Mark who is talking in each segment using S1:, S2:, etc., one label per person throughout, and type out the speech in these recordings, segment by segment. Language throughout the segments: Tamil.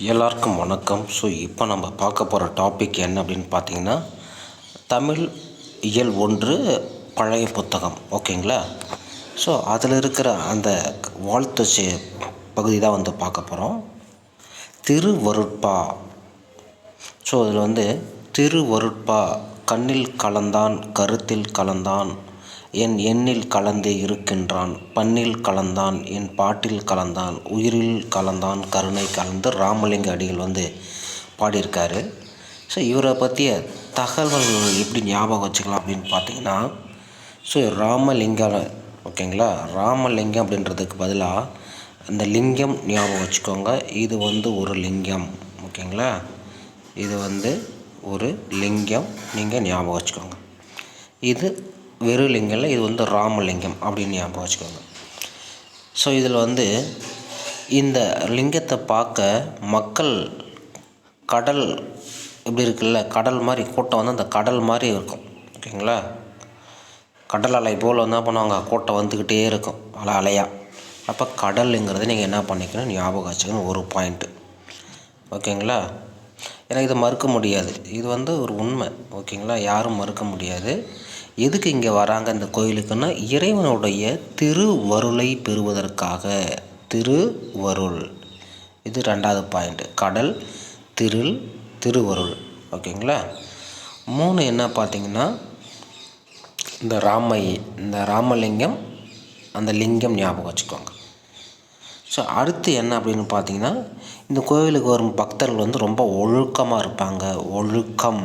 S1: எல்லாருக்கும் வணக்கம். ஸோ இப்போ நம்ம பார்க்க போகிற டாபிக் என்ன அப்படின்னு பார்த்தீங்கன்னா தமிழ் இயல் ஒன்று பழைய புத்தகம். ஓகேங்களா? ஸோ அதில் இருக்கிற அந்த வாழ்த்து பகுதி தான் வந்து பார்க்க போகிறோம் திருவருட்பா. ஸோ அதில் வந்து திருவருட்பா கண்ணில் கலந்தான் கருத்தில் கலந்தான். என் எண்ணில் கலந்தே இருக்கின்றான். பண்ணில் கலந்தான் என் பாட்டில் கலந்தான் உயிரில் கலந்தான் கருணை கலந்து ராமலிங்க அடிகள் வந்து பாடியிருக்காரு. ஸோ இவரை பற்றிய தகவல்கள் எப்படி ஞாபகம் வச்சுக்கலாம் அப்படின்னு பார்த்தீங்கன்னா ஸோ ராமலிங்கம் ஓகேங்களா ராமலிங்கம் அப்படின்றதுக்கு பதிலாக அந்த லிங்கம் ஞாபகம் வச்சுக்கோங்க. இது வந்து ஒரு லிங்கம் ஓகேங்களா இது வந்து ஒரு லிங்கம் நீங்கள் ஞாபகம் வச்சுக்கோங்க. இது வெறும் லிங்கம்ல இது வந்து ராமலிங்கம் அப்படின்னு ஞாபகம் வச்சுக்கோங்க. ஸோ இதில் வந்து இந்த லிங்கத்தை பார்க்க மக்கள் கடல் இப்படி இருக்குல்ல கடல் மாதிரி கூட்டம் வந்து அந்த கடல் மாதிரி இருக்கும். ஓகேங்களா? கடல் அலை போல் என்ன பண்ணுவாங்க? கூட்டம் வந்துக்கிட்டே இருக்கும் அலை அலையாக அப்போ கடலுங்கிறது நீங்கள் என்ன பண்ணிக்கணும்? ஞாபகம் வச்சுக்கணும் ஒரு பாயிண்ட்டு ஓகேங்களா? ஏன்னா இதை மறுக்க முடியாது. இது வந்து ஒரு உண்மை. ஓகேங்களா? யாரும் மறுக்க முடியாது. எதுக்கு இங்கே வராங்க இந்த கோயிலுக்குன்னா இறைவனுடைய திருவருளை பெறுவதற்காக. திருவருள். இது ரெண்டாவது பாயிண்ட் கடல் திருள் திருவருள். ஓகேங்களா? மூணு என்ன பார்த்தீங்கன்னா இந்த ராமை இந்த ராமலிங்கம் அந்த லிங்கம் ஞாபகம் வச்சுக்கோங்க. ஸோ அடுத்து என்ன அப்படின்னு பார்த்தீங்கன்னா இந்த கோவிலுக்கு வரும் பக்தர்கள் வந்து ரொம்ப ஒழுக்கமாக இருப்பாங்க. ஒழுக்கம்.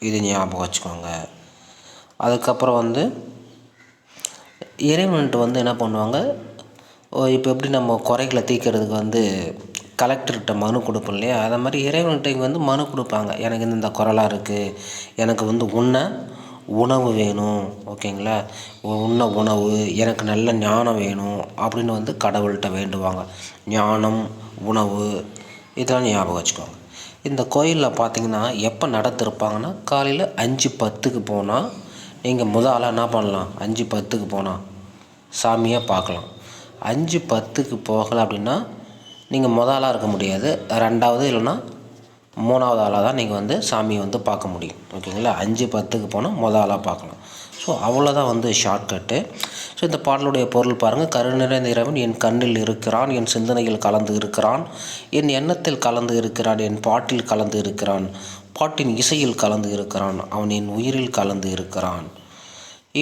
S1: இது ஞாபகம் வச்சுக்கோங்க. அதுக்கப்புறம் வந்து இறைவன்ட்டு வந்து என்ன பண்ணுவாங்க? ஓ இப்போ எப்படி நம்ம குறைகளை தீர்க்கறதுக்கு வந்து கலெக்டர்கிட்ட மனு கொடுப்போம் இல்லையா? அதை மாதிரி இறைவன்கிட்ட இங்கே வந்து மனு கொடுப்பாங்க. எனக்கு இந்த குரலாக இருக்குது எனக்கு வந்து உன்னை உணவு வேணும். ஓகேங்களா? உண்ண உணவு எனக்கு நல்ல ஞானம் வேணும் அப்படின்னு வந்து கடவுள்கிட்ட வேண்டுவாங்க. ஞானம் உணவு இதெல்லாம் ஞாபகம் வச்சுக்கோங்க. இந்த கோயிலில் பார்த்தீங்கன்னா எப்போ நடத்திருப்பாங்கன்னா? காலையில் அஞ்சு பத்துக்கு போனால் நீங்கள் முத ஆளாக என்ன பண்ணலாம்? அஞ்சு பத்துக்கு போனால் சாமியை பார்க்கலாம். அஞ்சு பத்துக்கு போகலை அப்படின்னா நீங்கள் முத ஆளாக இருக்க முடியாது. ரெண்டாவது இல்லைன்னா மூணாவது ஆளாக தான் நீங்கள் வந்து சாமியை வந்து பார்க்க முடியும். ஓகேங்களா? அஞ்சு பத்துக்கு போனால் முத ஆளாக பார்க்கலாம். ஸோ அவ்வளோதான் வந்து ஷார்ட்கட்டு ஸோ இந்த பாடலுடைய பொருள் பாருங்கள் கருநிறைந்த இறைவன் என் கண்ணில் இருக்கிறான் என் சிந்தனையில் கலந்து இருக்கிறான் என் எண்ணத்தில் கலந்து இருக்கிறான் என் பாட்டில் கலந்து இருக்கிறான். பாட்டின் இசையில் கலந்து இருக்கிறான் அவன் என் உயிரில் கலந்து இருக்கிறான்.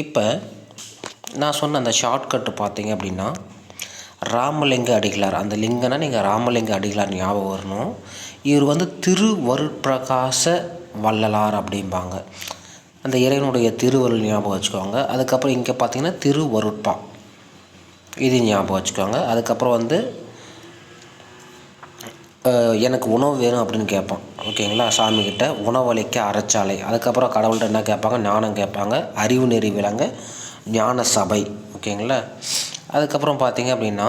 S1: இப்போ நான் சொன்ன அந்த ஷார்ட்கட்டு பார்த்தீங்க அப்படின்னா ராமலிங்க அடிகளார். அந்த லிங்கனா நீங்கள் ராமலிங்க அடிகளார் ஞாபகம் வரணும். இவர் வந்து திருவருட்பிரகாச வள்ளலார் அப்படிம்பாங்க. அந்த இறைவனுடைய திருவருள் ஞாபகம் வச்சுக்கோங்க. அதுக்கப்புறம் இங்கே பார்த்தீங்கன்னா திருவருட்பா. இது ஞாபகம் வச்சுக்கோங்க. அதுக்கப்புறம் வந்து எனக்கு உணவு வேணும் அப்படின்னு கேட்பான். ஓகேங்களா? சாமிக்கிட்ட உணவளிக்க அறச்சாலை. அதுக்கப்புறம் கடவுள்கிட்ட என்ன கேட்பாங்க? ஞானம் கேட்பாங்க. அறிவு நெறி விளங்க ஞான சபை. ஓகேங்களா? அதுக்கப்புறம் பார்த்தீங்க அப்படின்னா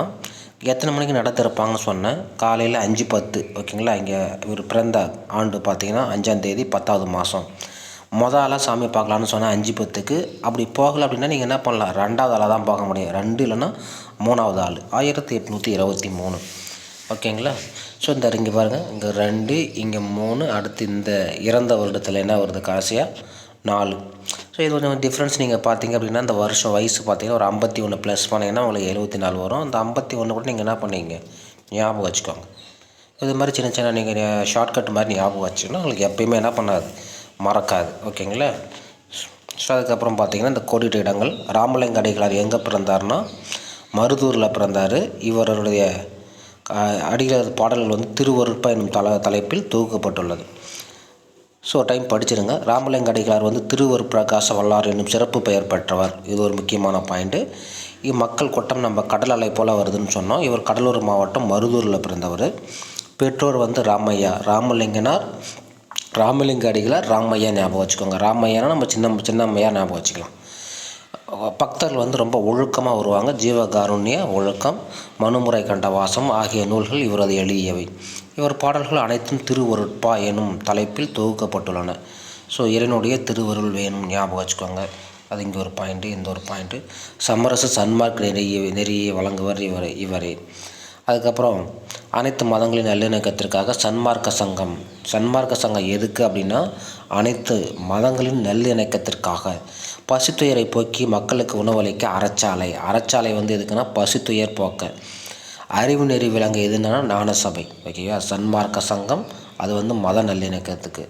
S1: எத்தனை மணிக்கு நடத்திருப்பாங்கன்னு சொன்னேன். காலையில் அஞ்சு பத்து. ஓகேங்களா? இங்கே இவர் பிறந்த ஆண்டு பார்த்தீங்கன்னா அஞ்சாம் தேதி பத்தாவது மாதம் மொதல் ஆளாக சாமி பார்க்கலான்னு சொன்னேன் அஞ்சு பத்துக்கு. அப்படி போகலை அப்படின்னா நீங்கள் என்ன பண்ணலாம்? ரெண்டாவது ஆளாக தான் பார்க்க முடியும். ரெண்டு இல்லைன்னா மூணாவது ஆள். ஆயிரத்தி எட்நூற்றி இருபத்தி மூணு. ஓகேங்களா? ஸோ இந்த இங்கே பாருங்கள் இங்கே ரெண்டு இங்கே மூணு அடுத்து இந்த இறந்த வருடத்தில் என்ன வருது கடைசியாக நாலு. ஸோ இது கொஞ்சம் டிஃப்ரென்ஸ் நீங்கள் பார்த்தீங்க அப்படின்னா இந்த வருஷம் வயசு பார்த்தீங்கன்னா ஒரு ஐம்பத்தி ஒன்று ப்ளஸ் பண்ணிங்கன்னா உங்களுக்கு எழுபத்தி நாலு வரும். அந்த ஐம்பத்தி ஒன்று கூட நீங்கள் என்ன பண்ணீங்க? ஞாபகம் வச்சுக்கோங்க. இது மாதிரி சின்ன சின்ன நீங்கள் ஷார்ட்கட் மாதிரி ஞாபகம் வச்சுக்கணும். உங்களுக்கு எப்பயுமே என்ன பண்ணாது? மறக்காது. ஓகேங்களா? ஸோ அதுக்கப்புறம் பார்த்தீங்கன்னா இந்த கோடிட்டு இடங்கள். ராமலிங்க அடிகளார் எங்கே பிறந்தார்னா மருதூரில் பிறந்தார். இவருடைய அடிகளார் பாடல்கள் வந்து திருவருட்பா என்னும் தல தலைப்பில் தொகுக்கப்பட்டுள்ளது. ஸோ டைம் படிச்சிருங்க ராமலிங்க அடிகளார் வந்து திருவருட்பிரகாச வல்லார் என்னும் சிறப்பு பெயர் பெற்றவர். இது ஒரு முக்கியமான பாயிண்ட்டு மக்கள் கூட்டம் நம்ம கடல் அலை போல் வருதுன்னு சொன்னோம். இவர் கடலூர் மாவட்டம் மருதூரில் பிறந்தவர். பெற்றோர் வந்து ராமையா. ராமலிங்கனார் ராமலிங்க அடிகளார் ராமையா ஞாபகம் வச்சுக்கோங்க. ராமையானா நம்ம சின்ன சின்னம்மையா ஞாபகம் வச்சுக்கலாம். பக்தர்கள் வந்து ரொம்ப ஒழுக்கமாக வருவாங்க. ஜீவகாருண்ய ஒழுக்கம் மனுமுறை கண்ட வாசம் ஆகிய நூல்கள் இவரது எழுதியவை இவர் பாடல்கள் அனைத்தும் திருவருட்பா எனும் தலைப்பில் தொகுக்கப்பட்டுள்ளன. ஸோ இறைனுடைய திருவருள் வேணும் ஞாபகம் வச்சுக்கோங்க. அது இங்கே ஒரு பாயிண்ட்டு இந்த ஒரு பாயிண்ட்டு சமரச சன்மார்க் நெறியை நெறியை வழங்குவர் இவர் இவரே. அதுக்கப்புறம் அனைத்து மதங்களின் நல்லிணக்கத்திற்காக சன்மார்க்க சங்கம். சன்மார்க்க சங்கம் எதுக்கு அப்படின்னா அனைத்து மதங்களின் நல்லிணக்கத்திற்காக. பசித்துயரை போக்கி மக்களுக்கு உணவளிக்க அறச்சாலை. அறச்சாலை வந்து எதுக்குன்னா பசித்துயர் போக்க. அறிவு நெறி விலங்கு எதுனா ஞானசபை. ஓகேவா? சன்மார்க்க சங்கம் அது வந்து மத நல்லிணக்கத்துக்கு.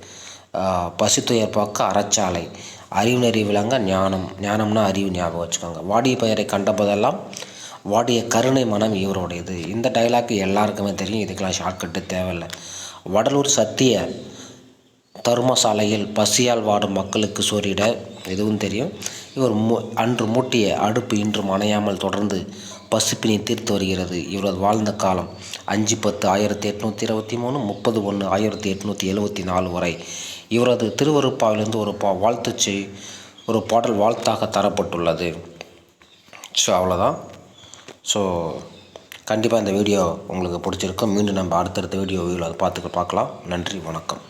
S1: பசித்துயர் போக்க அறச்சாலை. அறிவு நெறி விளங்க ஞானம். ஞானம்னா அறிவு ஞாபகம் வச்சுக்கோங்க. வாடிய பெயரை கண்டபோதெல்லாம் வாடிய கருணை மனம் இவருடையது. இந்த டைலாக் எல்லாருக்குமே தெரியும். இதுக்கெல்லாம் ஷார்ட்கட்டு தேவையில்லை. வடலூர் சத்திய தருமசாலையில் பசியால் வாடும் மக்களுக்கு சோறிட இதுவும் தெரியும். இவர் மு அன்று மூட்டிய அடுப்பு இன்றும் அணையாமல் தொடர்ந்து பசிப்பினை தீர்த்து வருகிறது. இவரது வாழ்ந்த காலம் அஞ்சு பத்து ஆயிரத்தி எட்நூற்றி இருபத்தி மூணு முப்பது ஒன்று ஆயிரத்தி எட்நூற்றி எழுபத்தி நாலு வரை. இவரது திருவருப்பாவிலிருந்து ஒரு பா வாழ்த்துச் செய் ஒரு பாடல் வாழ்த்தாக தரப்பட்டுள்ளது. ஸோ அவ்வளோதான். ஸோ கண்டிப்பாக இந்த வீடியோ உங்களுக்கு பிடிச்சிருக்கும். மீண்டும் நம்ம அடுத்தடுத்த வீடியோ அதை பார்த்துக்க பார்க்கலாம். நன்றி வணக்கம்.